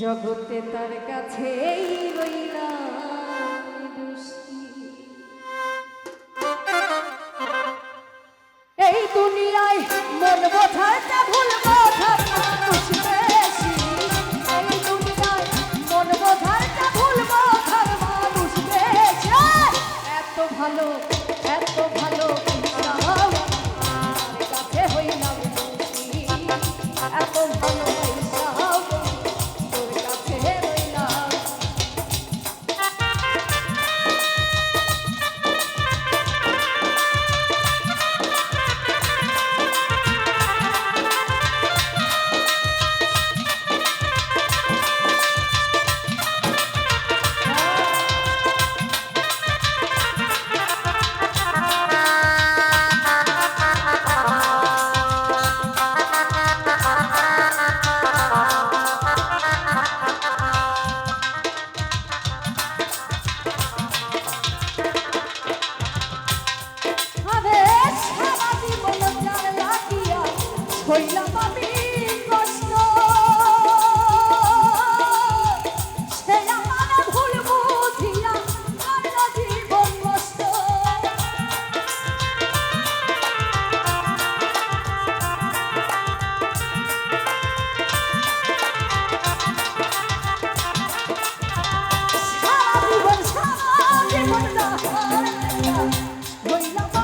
জগতে তার কাছে। এই দুনিয়ায় মন বোঝাটা যা হইলাম আমি কষ্ট। সে আমার ভুল বুঝিয়া জীবন নষ্ট সারা জীবন সারা জীবন হইলাম